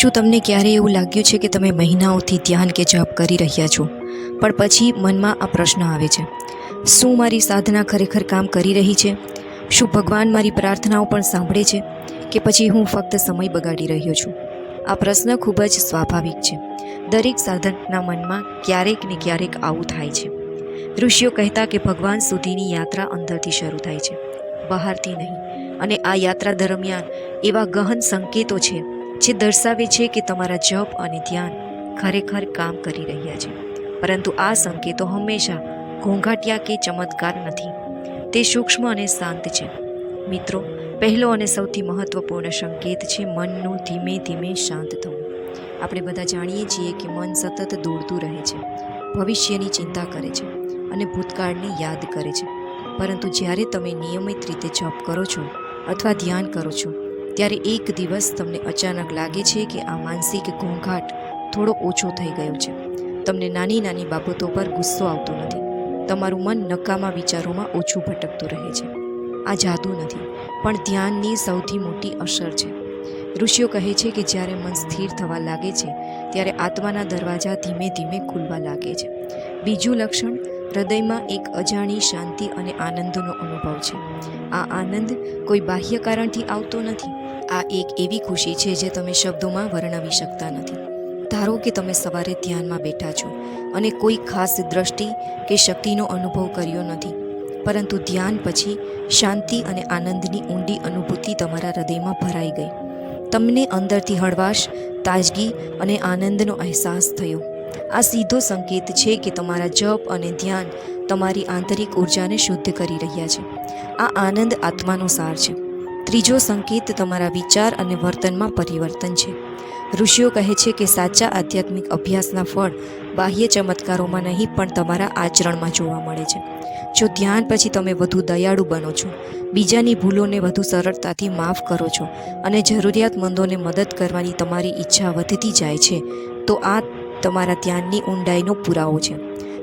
શું તમને ક્યારેય એવું લાગ્યું છે કે તમે મહિનાઓથી ધ્યાન કે જપ કરી રહ્યા છો? પણ પછી મનમાં આ પ્રશ્ન આવે છે. શું મારી સાધના ખરેખર કામ કરી રહી છે? શું ભગવાન મારી પ્રાર્થનાઓ પણ સાંભળે છે? કે પછી હું ફક્ત સમય બગાડી રહ્યો છું? આ પ્રશ્ન ખૂબ જ સ્વાભાવિક છે. દરેક સાધકના મનમાં ક્યારેક ને ક્યારેક આવું થાય છે. ઋષિઓ કહેતા કે ભગવાન સુધીની યાત્રા અંદરથી શરૂ થાય છે. બહારથી નહીં. અને આ યાત્રા દરમિયાન એવા ગહન સંકેતો છે. જે દર્શાવે છે કે તમારા જપ અને ધ્યાન ખરેખર કામ કરી રહ્યા છે. પરંતુ આ સંકેતો હંમેશા ઘોંઘાટિયા કે ચમત્કાર નથી. તે સૂક્ષ્મ અને શાંત છે. મિત્રો, પહેલો અને સૌથી મહત્વપૂર્ણ સંકેત છે મનનું ધીમે ધીમે શાંત થવું. આપણે બધા જાણીએ છીએ કે મન સતત દોડતું રહે છે, ભવિષ્યની ચિંતા કરે છે અને ભૂતકાળને યાદ કરે છે. પરંતુ જ્યારે તમે નિયમિત રીતે જપ કરો છો અથવા ધ્યાન કરો છો ત્યારે એક દિવસ તમને અચાનક લાગે છે કે આ માનસિક ઘોંઘાટ થોડો ઓછો થઈ ગયો છે. તમને નાની નાની બાબતો પર ગુસ્સો આવતો નથી. તમારું મન નકામા વિચારોમાં ઓછું ભટકતું રહે છે. આ જાદુ નથી, પણ ધ્યાનની સૌથી મોટી અસર છે. ઋષિઓ કહે છે કે જ્યારે મન સ્થિર થવા લાગે છે, ત્યારે આત્માના દરવાજા ધીમે ધીમે ખુલવા લાગે છે. બીજું લક્ષણ હૃદયમાં એક અજાણી શાંતિ અને આનંદનો અનુભવ છે. આ આનંદ કોઈ બાહ્ય કારણથી આવતો નથી. આ એક એવી ખુશી છે જે તમે શબ્દોમાં વર્ણવી શકતા નથી. ધારો કે તમે સવારે ધ્યાનમાં બેઠા છો અને કોઈ ખાસ દ્રષ્ટિ કે શક્તિનો અનુભવ કર્યો નથી. પરંતુ ધ્યાન પછી શાંતિ અને આનંદની ઊંડી અનુભૂતિ તમારા હૃદયમાં ભરાઈ ગઈ. તમને અંદરથી હળવાશ, તાજગી અને આનંદનો અહેસાસ થયો. આ સીધો સંકેત છે કે તમારા જપ અને ધ્યાન તમારી આંતરિક ઉર્જાને શુદ્ધ કરી રહ્યા છે. આ આનંદ આત્માનો સાર છે. ત્રીજો સંકેત તમારા વિચાર અને વર્તનમાં પરિવર્તન છે. ઋષિઓ કહે છે કે સાચા આધ્યાત્મિક અભ્યાસના ફળ બાહ્ય ચમત્કારોમાં નહીં, પણ તમારા આચરણમાં જોવા મળે છે. જો ધ્યાન પછી તમે વધુ દયાળુ બનો છો, બીજાની ભૂલોને વધુ સરળતાથી માફ કરો છો અને જરૂરિયાતમંદોને મદદ કરવાની તમારી ઈચ્છા વધતી જાય છે, તો આ તમારા ધ્યાનની ઊંડાઈનો પુરાવો છે.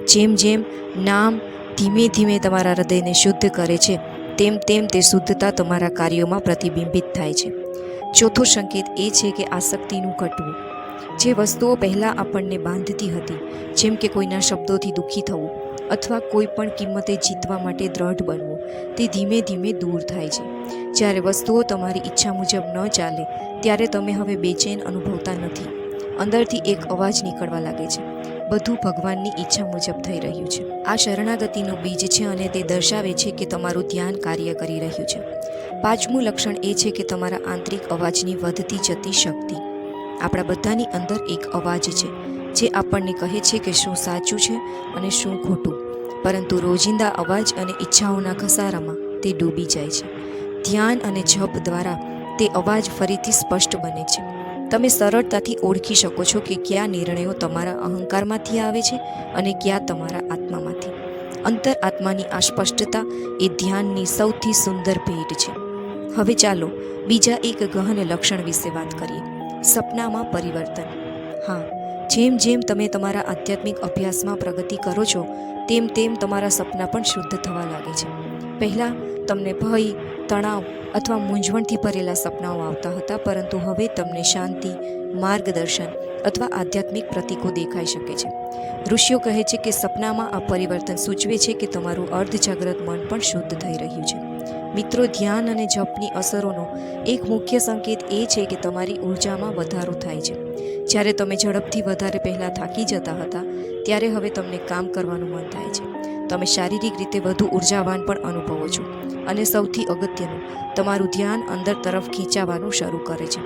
જેમ જેમ નામ ધીમે ધીમે તમારા હૃદયને શુદ્ધ કરે છે, તેમ તેમ તે શુદ્ધતા તમારા કાર્યોમાં પ્રતિબિંબિત થાય છે. ચોથો સંકેત એ છે કે આસક્તિનું ઘટવું જે વસ્તુઓ પહેલાં આપણને બાંધતી હતી, જેમ કે કોઈના શબ્દોથી દુઃખી થવું અથવા કોઈ પણ કિંમતે જીતવા માટે દ્રઢ બનવું, તે ધીમે ધીમે દૂર થાય છે. જ્યારે વસ્તુઓ તમારી ઈચ્છા મુજબ ન ચાલે, ત્યારે તમે હવે બેચેન અનુભવતા નથી. અંદરથી એક અવાજ નીકળવા લાગે છે. બધું ભગવાનની ઈચ્છા મુજબ થઈ રહ્યું છે. આ શરણાગતિનું બીજ છે અને તે દર્શાવે છે કે તમારું ધ્યાન કાર્ય કરી રહ્યું છે. પાંચમું લક્ષણ એ છે કે તમારા આંતરિક અવાજની વધતી જતી શક્તિ. આપણા બધાની અંદર એક અવાજ છે, જે આપણને કહે છે કે શું સાચું છે અને શું ખોટું. પરંતુ રોજિંદા અવાજ અને ઈચ્છાઓના ઘસારામાં તે ડૂબી જાય છે. ધ્યાન અને જપ દ્વારા તે અવાજ ફરીથી સ્પષ્ટ બને છે. તમે સરળતાથી ઓળખી શકો છો કે કયા નિર્ણયો તમારા અહંકારમાંથી આવે છે અને કયા તમારા આત્મામાંથી. અંતર આત્માની આ સ્પષ્ટતા એ ધ્યાનની સૌથી સુંદર ભેટ છે. હવે ચાલો બીજા એક ગહન લક્ષણ વિશે વાત કરીએ. સપનામાં પરિવર્તન. હા, જેમ જેમ તમે તમારા આધ્યાત્મિક અભ્યાસમાં પ્રગતિ કરો છો, તેમ તેમ તમારા સપના પણ શુદ્ધ થવા લાગે છે. પહેલાં તમને ભય, તણાવ અથવા મૂંઝવણથી ભરેલા સપનાઓ આવતા હતા, પરંતુ હવે તમને શાંતિ, માર્ગદર્શન અથવા આધ્યાત્મિક પ્રતીકો દેખાઈ શકે છે. ઋષિઓ કહે છે કે સપનામાં આ પરિવર્તન સૂચવે છે કે તમારું અર્ધજાગ્રત મન પણ શુદ્ધ થઈ રહ્યું છે. મિત્રો, ધ્યાન અને જપની અસરોનો એક મુખ્ય સંકેત એ છે કે તમારી ઉર્જામાં વધારો થાય છે. જ્યારે તમે ઝડપથી વધારે પહેલાં થાકી જતા હતા, ત્યારે હવે તમને કામ કરવાનું મન થાય છે. તમે શારીરિક રીતે વધુ ઉર્જાવાન પણ અનુભવો છો. અને સૌથી અગત્યનું, તમારું ધ્યાન અંદર તરફ ખેંચાવાનું શરૂ કરે છે.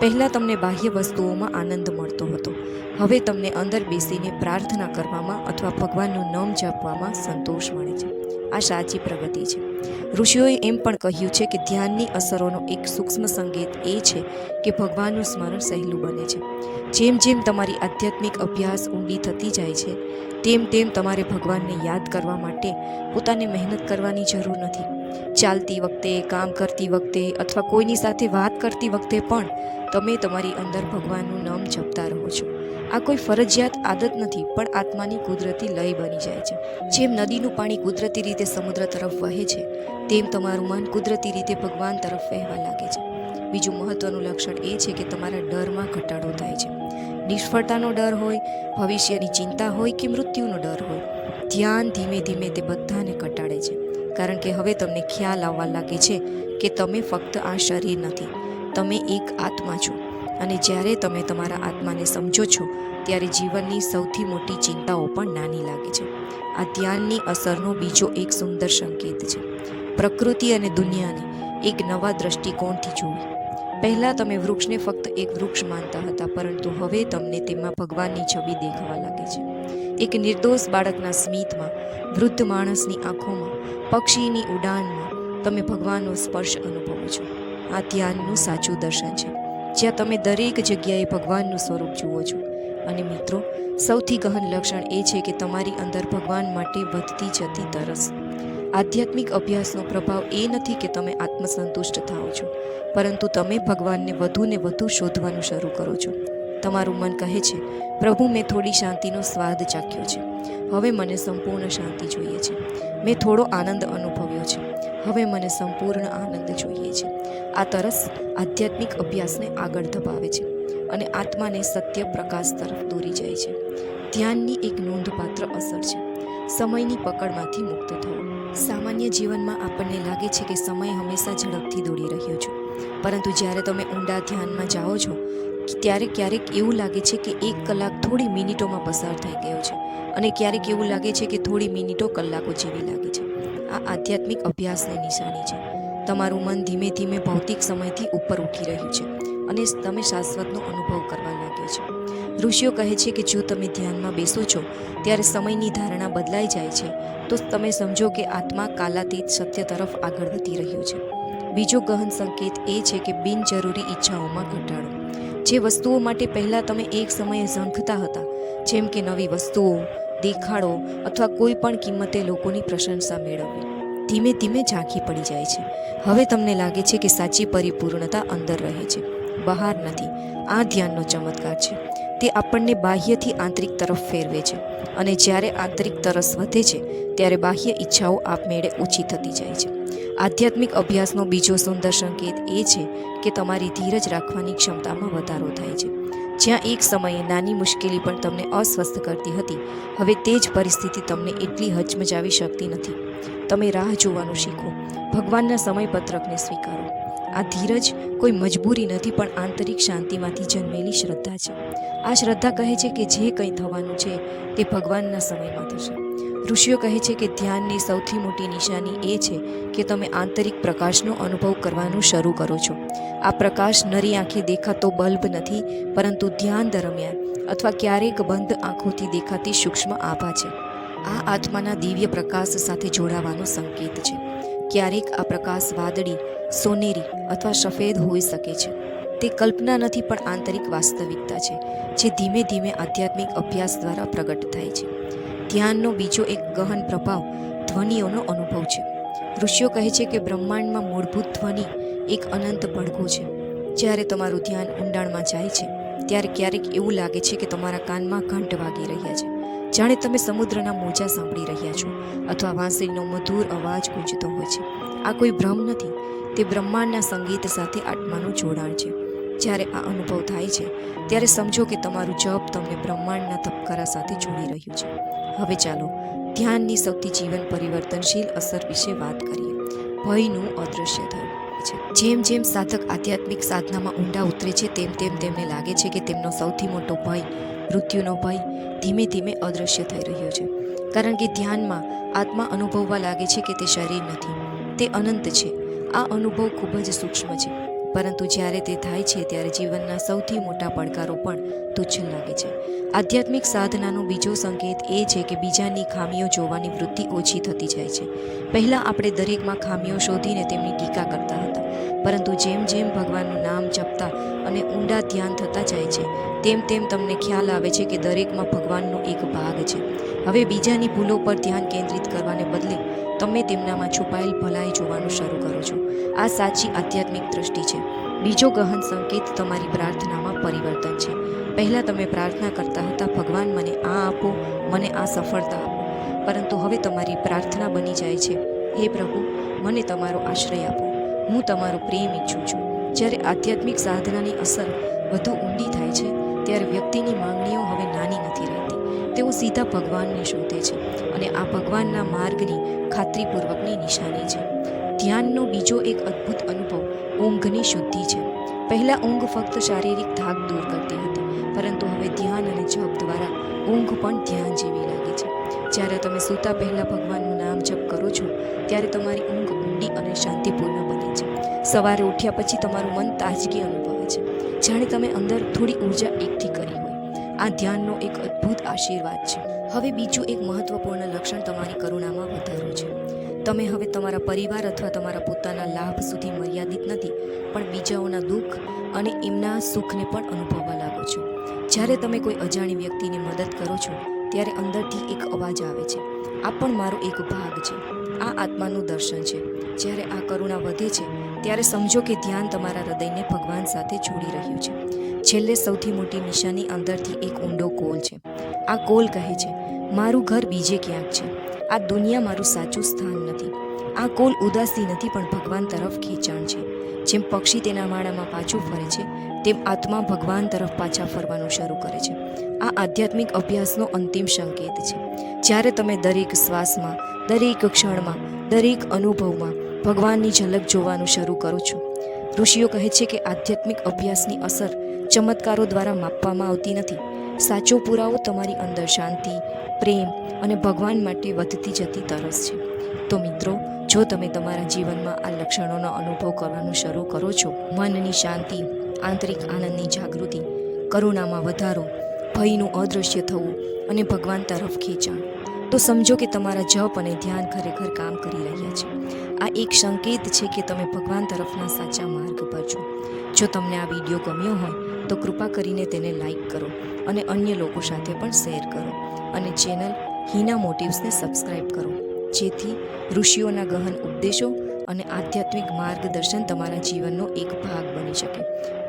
પહેલાં તમને બાહ્ય વસ્તુઓમાં આનંદ મળતો હતો. હવે તમને અંદર બેસીને પ્રાર્થના કરવામાં અથવા ભગવાનનું નામ જપવામાં સંતોષ મળે છે. આ સાચી પ્રગતિ છે. ઋષિઓએ એમ પણ કહ્યું છે કે ધ્યાનની અસરોનો એક સૂક્ષ્મ સંકેત એ છે કે ભગવાનનું સ્મરણ સહેલું બને છે. જેમ જેમ તમારી આધ્યાત્મિક અભ્યાસ ઊંડી થતી જાય છે, તેમ તેમ તમારે ભગવાનને યાદ કરવા માટે પોતાને મહેનત કરવાની જરૂર નથી. ચાલતી વખતે, કામ કરતી વખતે અથવા કોઈની સાથે વાત કરતી વખતે પણ તમે તમારી અંદર ભગવાનનું નામ જપતા રહો છો. આ કોઈ ફરજિયાત આદત નથી, પણ આત્માની કુદરતી લય બની જાય છે. જેમ નદીનું પાણી કુદરતી રીતે સમુદ્ર તરફ વહે છે, તેમ તમારું મન કુદરતી રીતે ભગવાન તરફ વહેવા લાગે છે. બીજું મહત્વનું લક્ષણ એ છે કે તમારા ડરમાં ઘટાડો થાય છે. નિષ્ફળતાનો ડર હોય, ભવિષ્યની ચિંતા હોય કે મૃત્યુનો ડર હોય, ધ્યાન ધીમે ધીમે તે બધાને ઘટાડે છે. કારણ કે હવે તમને ખ્યાલ આવવા લાગે છે કે તમે ફક્ત આ શરીર નથી, તમે એક આત્મા છો. અને જ્યારે તમે તમારા આત્માને સમજો છો, ત્યારે જીવનની સૌથી મોટી ચિંતાઓ પણ નાની લાગે છે. આ ધ્યાનની અસરનો બીજો એક સુંદર સંકેત છે. પ્રકૃતિ અને દુનિયાને એક નવા દ્રષ્ટિકોણથી જોવી પહેલાં તમે વૃક્ષને ફક્ત એક વૃક્ષ માનતા હતા, પરંતુ હવે તમને તેમાં ભગવાનની છબી દેખાવા લાગે છે. એક નિર્દોષ બાળકના સ્મિતમાં, વૃદ્ધ માણસની આંખોમાં, પક્ષીની ઉડાનમાં તમે ભગવાનનો સ્પર્શ અનુભવો છો. આ ધ્યાનનું સાચું દર્શન છે. જ્યાં તમે દરેક જગ્યાએ ભગવાનનું સ્વરૂપ જુઓ છો. અને મિત્રો, સૌથી ગહન લક્ષણ એ છે કે તમારી અંદર ભગવાન માટે વધતી જતી તરસ. આધ્યાત્મિક અભ્યાસનો પ્રભાવ એ નથી કે તમે આત્મસંતુષ્ટ થાઓ છો, પરંતુ તમે ભગવાનને વધુ ને વધુ શોધવાનું શરૂ કરો છો. તમારું મન કહે છે, પ્રભુ, મેં થોડી શાંતિનો સ્વાદ ચાખ્યો છે. હવે મને સંપૂર્ણ શાંતિ જોઈએ છે. મેં થોડો આનંદ અનુભવ્યો છે. હવે મને સંપૂર્ણ આનંદ જોઈએ છે. આ તરસ આધ્યાત્મિક અભ્યાસને આગળ ધપાવે છે અને આત્માને સત્ય પ્રકાશ તરફ દોરી જાય છે. ધ્યાનની એક નોંધપાત્ર અસર છે. સમયની પકડમાંથી મુક્ત થવું. સામાન્ય જીવનમાં આપણને લાગે છે કે સમય હંમેશા ઝડપથી દોડી રહ્યો છે. પરંતુ જ્યારે તમે ઊંડા ધ્યાનમાં જાઓ છો, ત્યારે ક્યારેક એવું લાગે છે કે એક કલાક થોડી મિનિટોમાં પસાર થઈ ગયો છે અને ક્યારેક એવું લાગે છે કે થોડી મિનિટો કલાકો જેવી લાગે છે. આ આધ્યાત્મિક અભ્યાસની નિશાની છે. તમારું મન ધીમે ધીમે ભૌતિક સમયથી ઉપર ઉઠી રહ્યું છે અને તમે શાશ્વતનો અનુભવ કરવા લાગ્યો છે. ઋષિઓ કહે છે કે જો તમે ધ્યાનમાં બેસો છો, ત્યારે સમયની ધારણા બદલાઈ જાય છે, તો તમે સમજો કે આત્મા કાલાતીત સત્ય તરફ આગળ વધી રહ્યો છે. બીજો ગહન સંકેત એ છે કે બિનજરૂરી ઈચ્છાઓમાં ઘટાડો. જે વસ્તુઓ માટે પહેલાં તમે એક સમયે ઝંખતા હતા, જેમ કે નવી વસ્તુઓ, દેખાડો અથવા કોઈ પણ કિંમતે લોકોની પ્રશંસા મેળવવી. ધીમે ધીમે ઝાંખી પડી જાય છે. હવે તમને લાગે છે કે સાચી પરિપૂર્ણતા અંદર રહે છે. બહાર નથી. આ ધ્યાનનો ચમત્કાર છે. તે આપણને બાહ્યથી આંતરિક તરફ ફેરવે છે અને જ્યારે આંતરિક તરસ વધે છે, ત્યારે બાહ્ય ઈચ્છાઓ આપમેળે ઓછી થતી જાય છે. આધ્યાત્મિક અભ્યાસનો બીજો સુંદર સંકેત એ છે કે તમારી ધીરજ રાખવાની ક્ષમતામાં વધારો થાય છે. જ્યાં એક સમયે નાની મુશ્કેલી પણ તમને અસ્વસ્થ કરતી હતી, હવે તે જ પરિસ્થિતિ તમને એટલી હચમચાવી શકતી નથી. તમે રાહ જોવાનું શીખો. ભગવાનના સમયપત્રકને સ્વીકારો. આ ધીરજ કોઈ મજબૂરી નથી, પણ આંતરિક શાંતિમાંથી જન્મેલી શ્રદ્ધા છે. આ શ્રદ્ધા કહે છે કે જે કંઈ થવાનું છે, તે ભગવાનના સમયમાં થશે ઋષિઓ કહે છે કે ધ્યાનની સૌથી મોટી નિશાની એ છે કે તમે આંતરિક પ્રકાશનો અનુભવ કરવાનું શરૂ કરો છો. આ પ્રકાશ નરી આંખે દેખાતો બલ્બ નથી, પરંતુ ધ્યાન દરમિયાન અથવા ક્યારેક બંધ આંખોથી દેખાતી સૂક્ષ્મ આભા છે. આ આત્માના દિવ્ય પ્રકાશ સાથે જોડાવાનો સંકેત છે. ક્યારેક આ પ્રકાશ વાદળી, સોનેરી અથવા સફેદ હોઈ શકે છે. તે કલ્પના નથી, પણ આંતરિક વાસ્તવિકતા છે, જે ધીમે ધીમે આધ્યાત્મિક અભ્યાસ દ્વારા પ્રગટ થાય છે. ધ્યાનનો બીજો એક ગહન પ્રભાવ ધ્વનિઓનો અનુભવ છે. ઋષિઓ કહે છે કે બ્રહ્માંડમાં મૂળભૂત ધ્વનિ એક અનંત પડઘો છે. જ્યારે તમારું ધ્યાન ઊંડાણમાં જાય છે, ત્યારે ક્યારેક એવું લાગે છે કે તમારા કાનમાં ઘંટ વાગી રહ્યા છે. જાણે તમે સમુદ્રના મોજા સાંભળી રહ્યા છો અથવા વાંસળીનો મધુર અવાજ ગુંજતો હોય છે. આ કોઈ ભ્રમ નથી. તે બ્રહ્માંડના સંગીત સાથે આત્માનું જોડાણ છે. જ્યારે આ અનુભવ થાય છે, ત્યારે સમજો કે તમારું જપ તમને બ્રહ્માંડના ધબકારા સાથે જોડી રહ્યું છે. હવે ચાલો ધ્યાનની સૌથી જીવન પરિવર્તનશીલ અસર વિશે વાત કરીએ. ભયનું અદૃશ્ય થયું છે. જેમ જેમ સાધક આધ્યાત્મિક સાધનામાં ઊંડા ઉતરે છે, તેમ તેમ તેમને લાગે છે કે તેમનો સૌથી મોટો ભય મૃત્યુનો ભય ધીમે ધીમે અદૃશ્ય થઈ રહ્યો છે. કારણ કે ધ્યાનમાં આત્મા અનુભવવા લાગે છે કે તે શરીર નથી. તે અનંત છે. આ અનુભવ ખૂબ જ સૂક્ષ્મ છે. પરંતુ જ્યારે તે થાય છે, ત્યારે જીવનના સૌથી મોટા પડકારો પણ તુચ્છ લાગે છે. આધ્યાત્મિક સાધનાનો બીજો સંકેત એ છે કે બીજાની ખામીઓ જોવાની વૃત્તિ ઓછી થતી જાય છે. પહેલાં આપણે દરેકમાં ખામીઓ શોધીને તેમની ટીકા કરતા હતા. પરંતુ જેમ જેમ ભગવાનનું નામ જપતા અને ઊંડા ધ્યાન થતા જાય છે, તેમ તેમ તમને ખ્યાલ આવે છે કે દરેકમાં ભગવાનનો એક ભાગ છે. હવે બીજાની ભૂલો પર ધ્યાન કેન્દ્રિત કરવાને બદલે તમે તેમનામાં છુપાયેલ ભલાઈ જોવાનું શરૂ કરો છો. આ સાચી આધ્યાત્મિક દૃષ્ટિ છે. બીજો ગહન સંકેત તમારી પ્રાર્થનામાં પરિવર્તન છે. પહેલાં તમે પ્રાર્થના કરતા હતા, ભગવાન, મને આ આપો, મને આ સફળતા આપો. પરંતુ હવે તમારી પ્રાર્થના બની જાય છે. હે પ્રભુ, મને તમારો આશ્રય આપો. હું તમારો પ્રેમ ઈચ્છું છું. જ્યારે આધ્યાત્મિક સાધનાની અસર વધુ ઊંડી થાય છે, ત્યારે વ્યક્તિની માંગણીઓ હવે નાની નથી રહેતી. તેઓ સીધા ભગવાનને શોધે છે અને આ ભગવાનના માર્ગની ખાતરીપૂર્વકની નિશાની છે. ધ્યાનનો બીજો એક અદ્ભુત અનુભવ ઊંઘની શુદ્ધિ છે. પહેલાં ઊંઘ ફક્ત શારીરિક થાક દૂર કરતી હતી, પરંતુ હવે ધ્યાન અને જપ દ્વારા ઊંઘ પણ ધ્યાન જેવી લાગે છે. જ્યારે તમે સૂતા પહેલાં ભગવાનનું નામ જપ કરો છો, ત્યારે તમારી ઊંઘ ઊંડી અને શાંતિપૂર્ણ સવારે ઉઠ્યા પછી તમારું મન તાજગી અનુભવે છે. જાણે તમે અંદર થોડી ઊર્જા એકઠી કરી હોય. આ ધ્યાનનો એક અદ્ભુત આશીર્વાદ છે. હવે બીજું એક મહત્વપૂર્ણ લક્ષણ તમારી કરુણામાં વધારો છે. તમે હવે તમારા પરિવાર અથવા તમારા પોતાના લાભ સુધી મર્યાદિત નથી, પણ બીજાઓના દુઃખ અને એમના સુખને પણ અનુભવવા લાગો છો. જ્યારે તમે કોઈ અજાણી વ્યક્તિની મદદ કરો છો, ત્યારે અંદરથી એક અવાજ આવે છે. આ પણ મારો એક ભાગ છે. આ આત્માનું દર્શન છે. જ્યારે આ કરુણા વધે છે, ત્યારે સમજો કે ધ્યાન તમારા હૃદયને ભગવાન સાથે જોડી રહ્યું છે. છેલ્લે સૌથી મોટી નિશાની અંદરથી એક ઊંડો કોલ છે. આ કોલ કહે છે, મારું ઘર બીજે ક્યાંક છે. આ દુનિયા મારું સાચું સ્થાન નથી. આ કોલ ઉદાસી નથી, પણ ભગવાન તરફ ખેંચાણ છે. જેમ પક્ષી તેના માળામાં પાછું ફરે છે, તેમ આત્મા ભગવાન તરફ પાછા ફરવાનું શરૂ કરે છે. આ આધ્યાત્મિક અભ્યાસનો અંતિમ સંકેત છે. જ્યારે તમે દરેક શ્વાસમાં, દરેક ક્ષણમાં, દરેક અનુભવમાં ભગવાનની ઝલક જોવાનું શરૂ કરો છો. ઋષિઓ કહે છે કે આધ્યાત્મિક અભ્યાસની અસર ચમત્કારો દ્વારા માપવામાં આવતી નથી. સાચો પુરાવો તમારી અંદર શાંતિ, પ્રેમ અને ભગવાન માટે વધતી જતી તરસ છે. તો મિત્રો, જો તમે તમારા જીવનમાં આ લક્ષણોનો અનુભવ કરવાનું શરૂ કરો છો, મનની શાંતિ, આંતરિક આનંદની જાગૃતિ, કરુણામાં વધારો, ભયનું અદૃશ્ય થવું અને ભગવાન તરફ ખેંચાણ, તો સમજો કે તમારા જપ અને ધ્યાન ખરેખર કામ કરી રહ્યા છે. આ એક સંકેત છે કે તમે ભગવાન તરફના સાચા માર્ગ પર છો. જો તમને આ વીડિયો ગમ્યો હોય, તો કૃપા કરીને તેને લાઈક કરો અને અન્ય લોકો સાથે પણ શેર કરો અને ચેનલ હિના મોટિવ્સને સબસ્ક્રાઈબ કરો. જેથી ઋષિઓના ગહન ઉપદેશો અને આધ્યાત્મિક માર્ગદર્શન તમારા જીવનનો એક ભાગ બની શકે.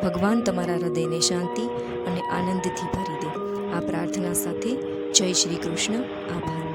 ભગવાન તમારા હૃદયને શાંતિ અને આનંદથી ભરી દે. આ પ્રાર્થના સાથે જય શ્રી કૃષ્ણ. આભાર.